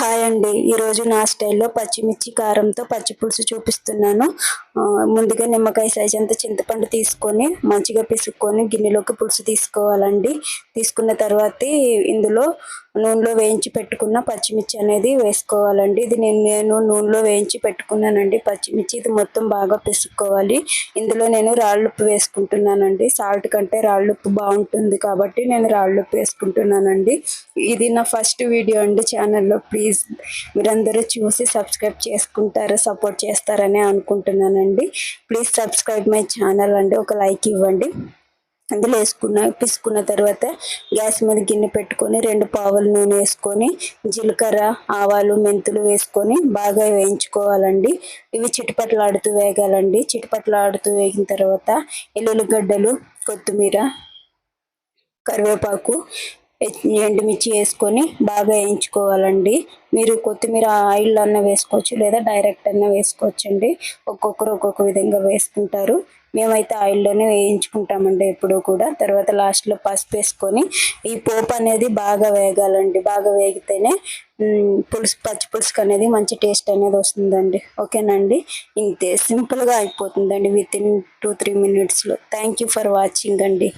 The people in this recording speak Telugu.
హాయ్ అండి. ఈరోజు నా స్టైల్లో పచ్చిమిర్చి కారంతో పచ్చి పులుసు చూపిస్తున్నాను. ముందుగా నిమ్మకాయ సైజ్ అంత చింతపండు తీసుకొని మంచిగా పిసుక్కొని గిన్నెలోకి పులుసు తీసుకోవాలండి. తీసుకున్న తర్వాత ఇందులో నూనెలో వేయించి పెట్టుకున్న పచ్చిమిర్చి అనేది వేసుకోవాలండి. ఇది నేను నేను నూనెలో వేయించి పెట్టుకున్నానండి. పచ్చిమిర్చి ఇది మొత్తం బాగా పిసుక్కోవాలి. ఇందులో నేను రాళ్ళుప్పు వేసుకుంటున్నానండి. సాల్ట్ కంటే రాళ్ళుప్పు బాగుంటుంది కాబట్టి నేను రాళ్ళుప్పు వేసుకుంటున్నానండి. ఇది నా ఫస్ట్ వీడియో అండి ఛానల్లో. ప్లీజ్ మీరందరూ చూసి సబ్స్క్రైబ్ చేసుకుంటారు సపోర్ట్ చేస్తారని అనుకుంటున్నానండి. ప్లీజ్ సబ్స్క్రైబ్ మై ఛానల్ అండి. ఒక లైక్ ఇవ్వండి. అందులో వేసుకున్న పిసుకున్న తర్వాత గ్యాస్ మీద గిన్నె పెట్టుకొని రెండు పావులు నూనె వేసుకొని జీలకర్ర ఆవాలు మెంతులు వేసుకొని బాగా వేయించుకోవాలండి. ఇవి చిటపట్లాడుతూ వేగాలండి. చిటపట్లాడుతూ వేగిన తర్వాత ఎల్లుల్లిగడ్డలు కొత్తిమీర కరివేపాకు ఎండుమిర్చి వేసుకొని బాగా వేయించుకోవాలండి. మీరు కొత్తిమీర ఆయిల్ అన్న వేసుకోవచ్చు లేదా డైరెక్ట్ అన్న వేసుకోవచ్చండి. ఒక్కొక్కరు ఒక్కొక్క విధంగా వేసుకుంటారు. మేమైతే ఆయిల్లోనే వేయించుకుంటామండి ఎప్పుడూ కూడా. తర్వాత లాస్ట్లో పసుపు వేసుకొని ఈ పోపు అనేది బాగా వేగాలండి. బాగా వేగితేనే పులుసు పచ్చి పులుసుకు అనేది మంచి టేస్ట్ అనేది వస్తుందండి. ఓకేనండి? ఇంతే సింపుల్గా అయిపోతుందండి విత్ ఇన్ టూ త్రీ మినిట్స్లో. థ్యాంక్ యూ ఫర్ వాచింగ్ అండి.